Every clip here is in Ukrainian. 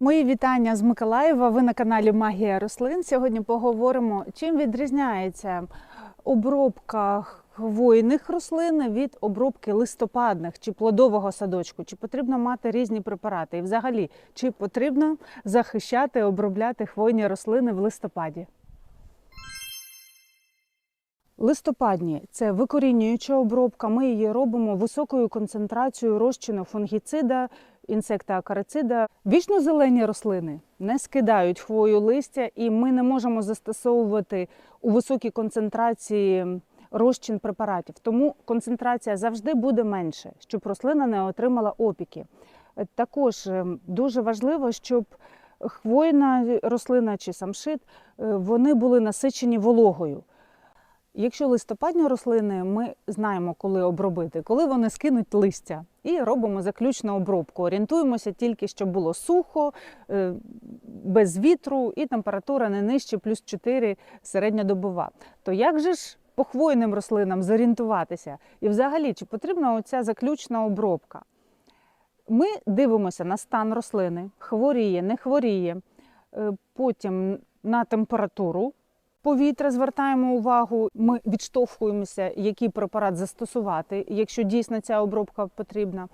Мої вітання з Миколаєва. Ви на каналі Магія рослин. Сьогодні поговоримо, чим відрізняється обробка хвойних рослин від обробки листопадних чи плодового садочку. Чи потрібно мати різні препарати? І взагалі, чи потрібно захищати, обробляти хвойні рослини в листопаді? Листопадні це викорінююча обробка. Ми її робимо високою концентрацією розчину фунгіцида, інсекта акарицида. Вічно-зелені рослини не скидають хвою листя, і ми не можемо застосовувати у високій концентрації розчин препаратів. Тому концентрація завжди буде менше, щоб рослина не отримала опіки. Також е, дуже важливо, щоб хвойна рослина чи самшит е, вони були насичені вологою. Якщо листопадні рослини, ми знаємо, коли обробити, коли вони скинуть листя, і робимо заключну обробку. Орієнтуємося тільки, щоб було сухо, е, без вітру і температура не нижче плюс 4 середньодобова. То як же ж по хвойним рослинам зорієнтуватися? І взагалі, чи потрібна оця заключна обробка? Ми дивимося на стан рослини, хворіє, не хворіє, Е, потім на температуру повітря звертаємо увагу. Ми відштовхуємося, який препарат застосувати, якщо дійсно ця обробка потрібна.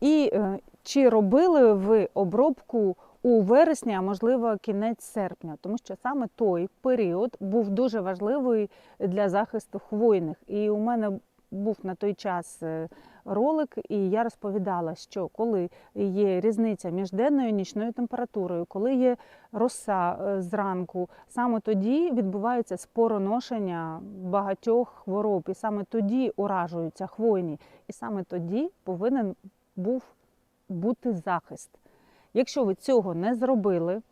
І е, чи робили ви обробку у вересні, а можливо кінець серпня, тому що саме той період був дуже важливий для захисту хвойних. І у мене був на той час е, ролик, і я розповідала, що коли є різниця між денною і нічною температурою, коли є роса е, зранку, саме тоді відбувається спороношення багатьох хвороб, і саме тоді уражуються хвойні, і саме тоді повинен був бути захист. Якщо ви цього не зробили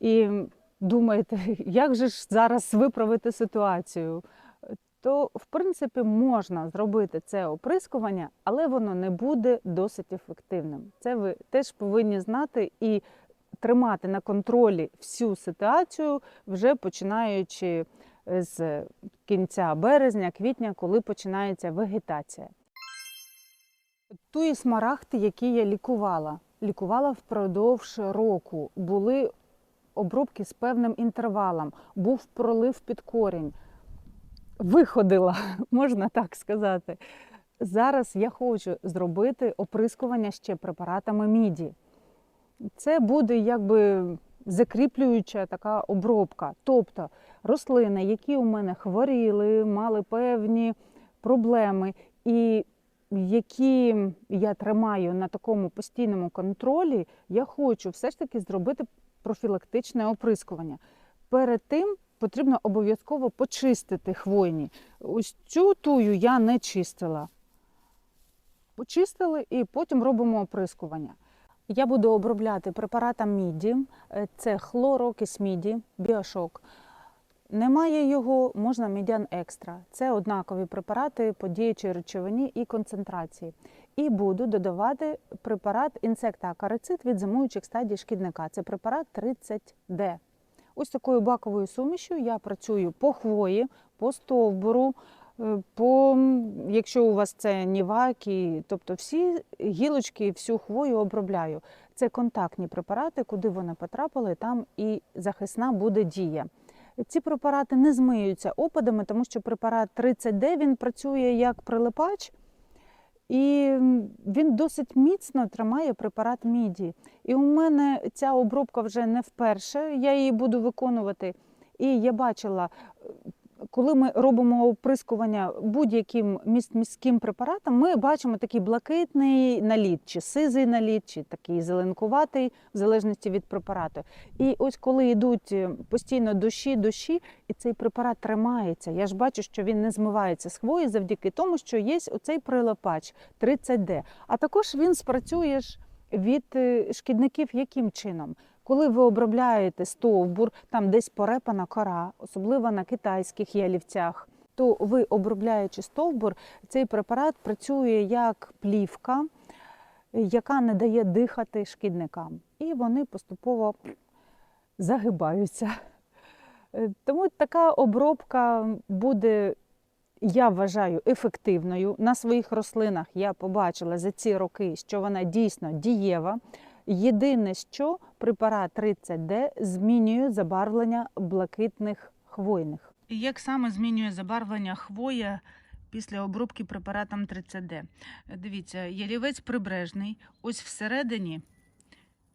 і думаєте, як же ж зараз виправити ситуацію, то в принципі можна зробити це оприскування, але воно не буде досить ефективним. Це ви теж повинні знати і тримати на контролі всю ситуацію, вже починаючи з кінця березня, квітня, коли починається вегетація. Туї смарагди, які я лікувала, лікувала впродовж року. Були обробки з певним інтервалом, був пролив під корінь. Виходила, можна так сказати. Зараз я хочу зробити оприскування ще препаратами міді. Це буде якби закріплююча така обробка. Тобто рослини, які у мене хворіли, мали певні проблеми, і які я тримаю на такому постійному контролі, я хочу все ж таки зробити профілактичне оприскування. Перед тим потрібно обов'язково почистити хвойні. Ось цю тую я не чистила. Почистили і потім робимо оприскування. Я буду обробляти препаратом міді, Е, це хлорокис міді, біошок. Немає його, можна мідян екстра. Це однакові препарати по діючій речовині і концентрації. І буду додавати препарат інсекта акарицид від зимуючих стадій шкідника. Це препарат 30D. Ось такою баковою сумішю я працюю по хвої, по стовбуру, е, по, якщо у вас це ніваки, тобто всі гілочки, всю хвою обробляю. Це контактні препарати, куди вони потрапили, там і захисна буде дія. Ці препарати не змиються опадами, тому що препарат 30D він працює як прилипач, і він досить міцно тримає препарат міді. І у мене ця обробка вже не вперше, я її буду виконувати. І я бачила, коли ми робимо оприскування будь-яким міським препаратом, ми бачимо такий блакитний наліт, чи сизий наліт, чи такий зеленкуватий, в залежності від препарату. І ось коли йдуть е, постійно дощі, дощі, і цей препарат тримається. Я ж бачу, що він не змивається з хвої завдяки тому, що є оцей прилипач 30D. А також він спрацює ж від е, шкідників яким чином? Коли ви обробляєте стовбур, там десь порепана кора, особливо на китайських ялівцях, то ви, обробляючи стовбур, цей препарат працює як плівка, яка не дає дихати шкідникам. І вони поступово загибаються. Е, Тому така обробка буде, я вважаю, ефективною. На своїх рослинах я побачила за ці роки, що вона дійсно дієва. Єдине, що препарат 30D змінює забарвлення блакитних хвойних. Як саме змінює забарвлення хвоя після обробки препаратом 30D? Дивіться, ялівець прибережний, ось всередині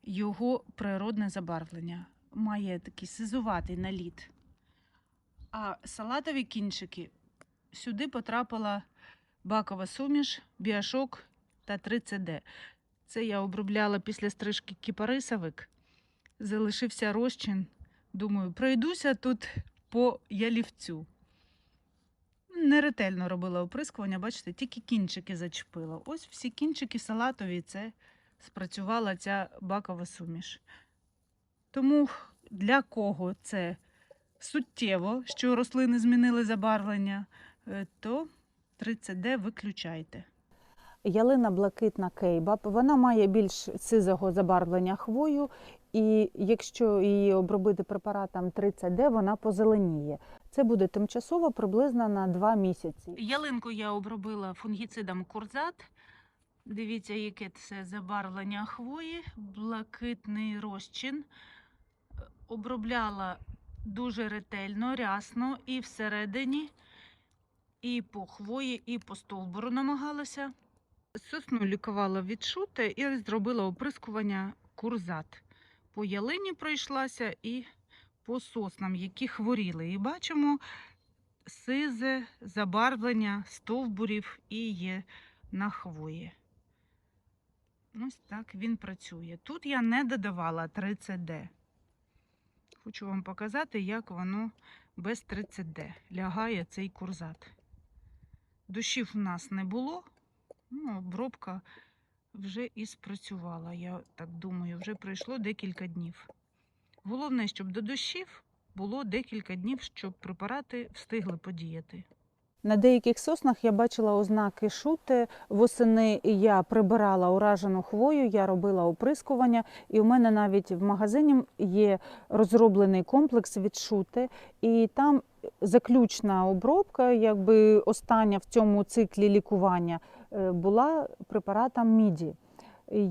його природне забарвлення. Має такий сизуватий наліт. А салатові кінчики сюди потрапила бакова суміш, біашок та 30D. Це я обробляла після стрижки кіпарисовик. Залишився розчин. Думаю, пройдуся тут по ялівцю. Неретельно робила оприскування, бачите, тільки кінчики зачепила. Ось всі кінчики салатові, це спрацювала ця бакова суміш. Тому для кого це суттєво, що рослини змінили забарвлення, е, то 30D виключайте. Ялина блакитна кейба, вона має більш сизого забарвлення хвою, і якщо її обробити препаратом 30D, вона позеленіє. Це буде тимчасово приблизно на 2 місяці. Ялинку я обробила фунгіцидом курзат. Дивіться, яке це забарвлення хвої, блакитний розчин. Обробляла дуже ретельно, рясно і всередині, і по хвої, і по стовбуру намагалася. Сосну лікувала від шути і зробила оприскування курзат. По ялині пройшлася і по соснам, які хворіли. І бачимо сизе забарвлення стовбурів і є на хвої. Ось так він працює. Тут я не додавала 30D. Хочу вам показати, як воно без 30D лягає цей курзат. Дощів у нас не було, ну, обробка вже і спрацювала. Я так думаю, вже пройшло декілька днів. Головне, щоб до дощів було декілька днів, щоб препарати встигли подіяти. На деяких соснах я бачила ознаки шути. Восени я прибирала уражену хвою, я робила оприскування, і у мене навіть в магазині є розроблений комплекс від шути, і там заключна обробка, якби остання в цьому циклі лікування, була препаратом міді.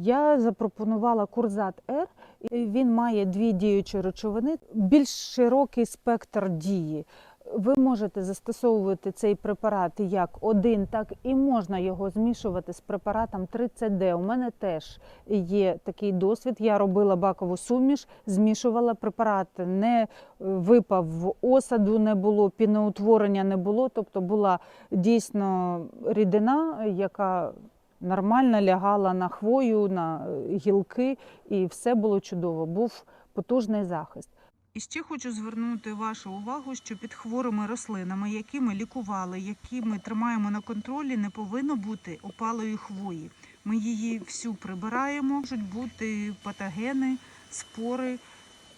Я запропонувала Курзат Р. Він має дві діючі речовини, більш широкий спектр дії. Ви можете застосовувати цей препарат як один, так і можна його змішувати з препаратом 30D. У мене теж є такий досвід. Я робила бакову суміш, змішувала препарат, не випав в осаду, не було піноутворення, не було. Тобто була дійсно рідина, яка нормально лягала на хвою, на гілки, і все було чудово. Був потужний захист. І ще хочу звернути вашу увагу, що під хворими рослинами, які ми лікували, які ми тримаємо на контролі, не повинно бути опалої хвої. Ми її всю прибираємо, можуть бути патогени, спори,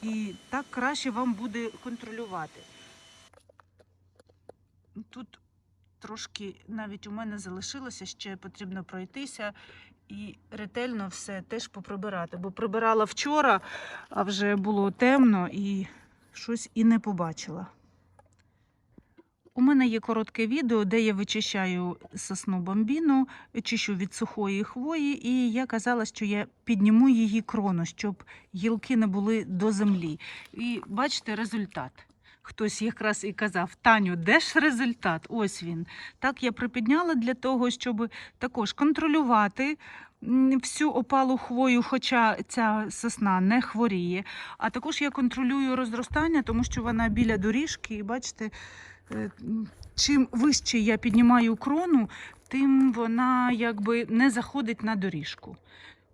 і так краще вам буде контролювати. Тут трошки навіть у мене залишилося, ще потрібно пройтися і ретельно все теж поприбирати. Бо прибирала вчора, а вже було темно і щось і не побачила. У мене є коротке відео, де я вичищаю сосну бомбіну, чищу від сухої хвої, і я казала, що я підніму її крону, щоб гілки не були до землі. І бачите результат. Хтось якраз і казав: Таню, де ж результат? Ось він. Так я припідняла для того, щоб також контролювати всю опалу хвою, хоча ця сосна не хворіє. А також я контролюю розростання, тому що вона біля доріжки, і бачите, е, чим вище я піднімаю крону, тим вона якби не заходить на доріжку.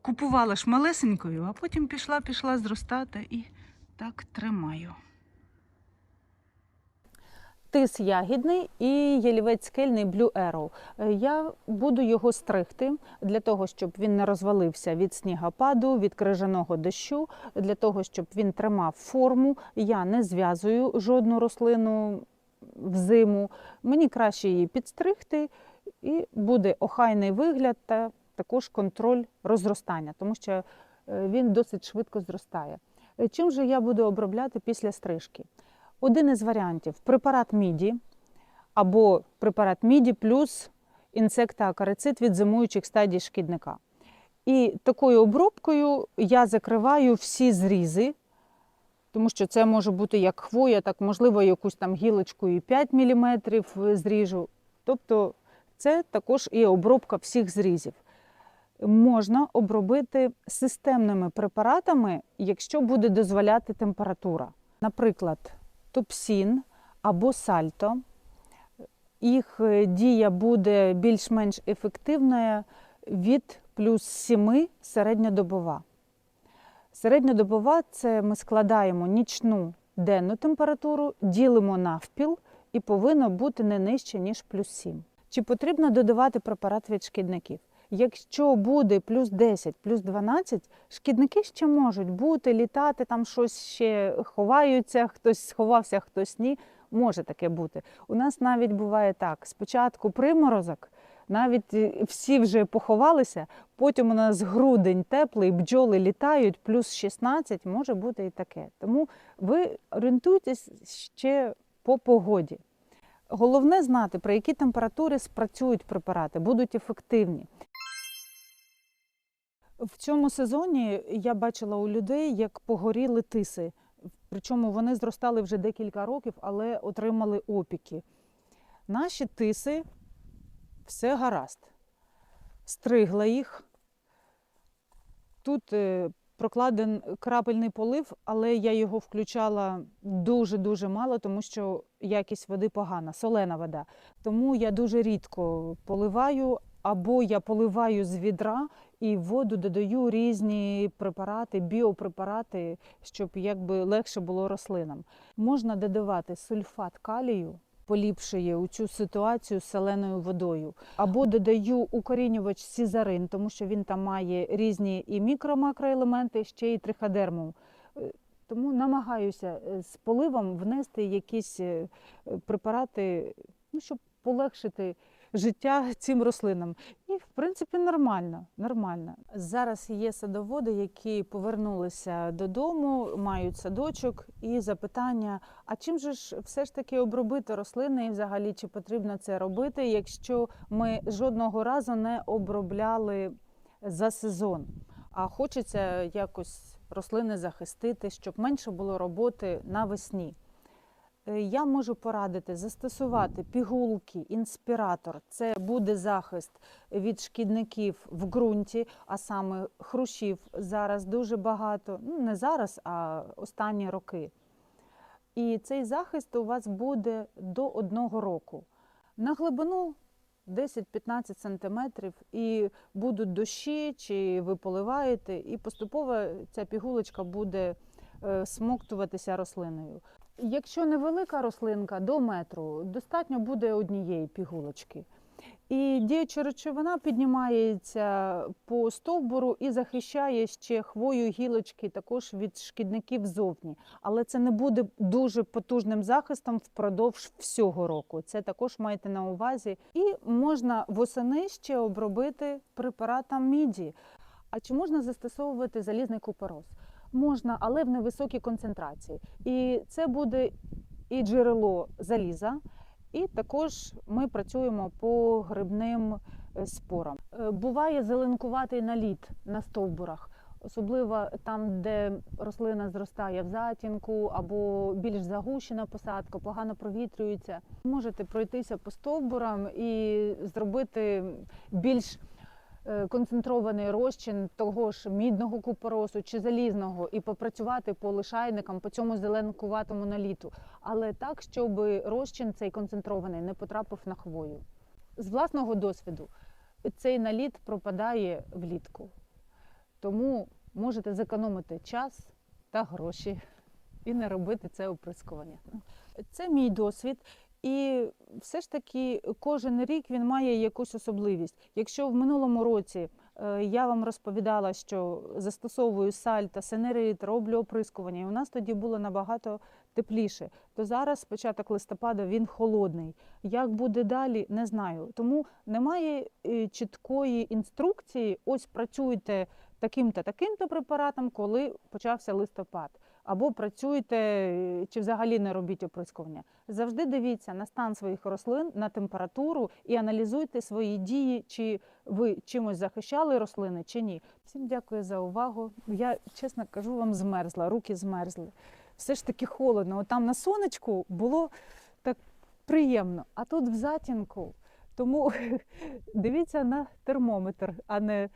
Купувала ж малесенькою, а потім пішла, пішла зростати і так тримаю. Тис ягідний і ялівець скельний Blue Arrow. Е, Я буду його стригти для того, щоб він не розвалився від снігопаду, від крижаного дощу, для того, щоб він тримав форму. Я не зв'язую жодну рослину взиму. Мені краще її підстригти, і буде охайний вигляд та також контроль розростання, тому що е, він досить швидко зростає. Е, Чим же я буду обробляти після стрижки? Один із варіантів препарат міді або препарат міді плюс інсектоакарицид від зимуючих стадій шкідника. І такою обробкою я закриваю всі зрізи, тому що це може бути як хвоя, так можливо, якусь там гілочку і 5 мм зріжу. Тобто це також і обробка всіх зрізів. Можна обробити системними препаратами, якщо буде дозволяти температура. Наприклад, топсін або сальто. Їх е, дія буде більш-менш ефективною від плюс 7 середньодобова. Середньодобова це ми складаємо нічну денну температуру, ділимо навпіл і повинно бути не нижче, ніж плюс 7. Чи потрібно додавати препарат від шкідників? Якщо буде плюс 10, плюс 12, шкідники ще можуть бути, літати, там щось ще ховаються, хтось сховався, хтось ні. Може таке бути. У нас навіть буває так: спочатку приморозок, навіть е, всі вже поховалися, потім у нас грудень теплий, бджоли літають, плюс 16, може бути і таке. Тому ви орієнтуйтесь ще по погоді. Головне знати, при які температури спрацюють препарати, будуть ефективні. В цьому сезоні я бачила у людей, як погоріли тиси. Причому вони зростали вже декілька років, але отримали опіки. Наші тиси все гаразд. Стригла їх. Тут е, прокладен крапельний полив, але я його включала дуже-дуже мало, тому що якість води погана, солена вода. Тому я дуже рідко поливаю, або я поливаю з відра і в воду додаю різні препарати, біопрепарати, щоб якби легше було рослинам. Можна додавати сульфат калію. Поліпшує у цю ситуацію з соленою водою. Або додаю укорінювач сізарин, тому що він там має різні і мікро-макроелементи, ще й триходерму. Е, Тому намагаюся е, з поливом внести якісь е, препарати, ну, щоб полегшити життя цим рослинам. І, в принципі, нормально. нормально. Зараз є садоводи, які повернулися додому, мають садочок, і запитання: а чим же ж все ж таки обробити рослини і взагалі чи потрібно це робити, якщо ми жодного разу не обробляли за сезон? А хочеться якось рослини захистити, щоб менше було роботи навесні. Е, Я можу порадити застосувати пігулки, інспіратор. Це буде захист від шкідників в ґрунті, а саме хрущів зараз дуже багато. Ну не зараз, а останні роки. І цей захист у вас буде до одного року. На глибину 10-15 сантиметрів, і будуть дощі, чи ви поливаєте, і поступово ця пігулочка буде е, смоктуватися рослиною. Якщо невелика рослинка до метру, достатньо буде однієї пігулочки. І діюча речовина піднімається по стовбуру і захищає ще хвою гілочки також від шкідників ззовні. Але це не буде дуже потужним захистом впродовж всього року. Це також майте на увазі. І можна восени ще обробити препаратом міді. А чи можна застосовувати залізний купорос? Можна, але в невисокій концентрації. І це буде і джерело заліза, і також ми працюємо по грибним е, спорам. Е, Буває зеленкуватий наліт на стовбурах, особливо там, де рослина зростає в затінку або більш загущена посадка, погано провітрюється. Можете пройтися по стовбурам і зробити більш концентрований розчин того ж мідного купоросу чи залізного і попрацювати по лишайникам по цьому зеленкуватому наліту, але так, щоб розчин цей концентрований не потрапив на хвою. З власного досвіду цей наліт пропадає влітку, тому можете зекономити час та гроші і не робити це оприскування. Це мій досвід. І все ж таки кожен рік він має якусь особливість. Якщо в минулому році е, я вам розповідала, що застосовую саль та сенерит, роблю оприскування, і у нас тоді було набагато тепліше, то зараз початок листопада він холодний. Як буде далі, не знаю. Тому немає е, чіткої інструкції. Ось працюйте таким-то таким-то препаратом, коли почався листопад. Або працюйте е, чи взагалі не робіть оприскування. Завжди дивіться на стан своїх рослин, на температуру і аналізуйте свої дії, чи ви чимось захищали рослини, чи ні. Всім дякую за увагу. Я чесно кажу, вам змерзла, руки змерзли. Все ж таки холодно. От там на сонечку було так приємно, а тут в затінку. Тому дивіться на термометр, а не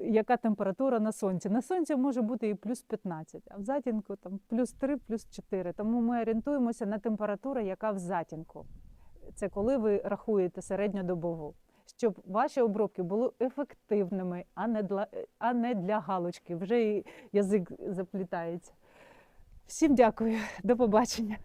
яка температура на сонці. На сонці може бути і плюс 15, а в затінку там плюс 3, плюс 4. Тому ми орієнтуємося на температуру, яка в затінку. Це коли ви рахуєте середньодобову. Щоб ваші обробки були ефективними, а не для, а не для галочки. Вже і язик заплітається. Всім дякую, до побачення.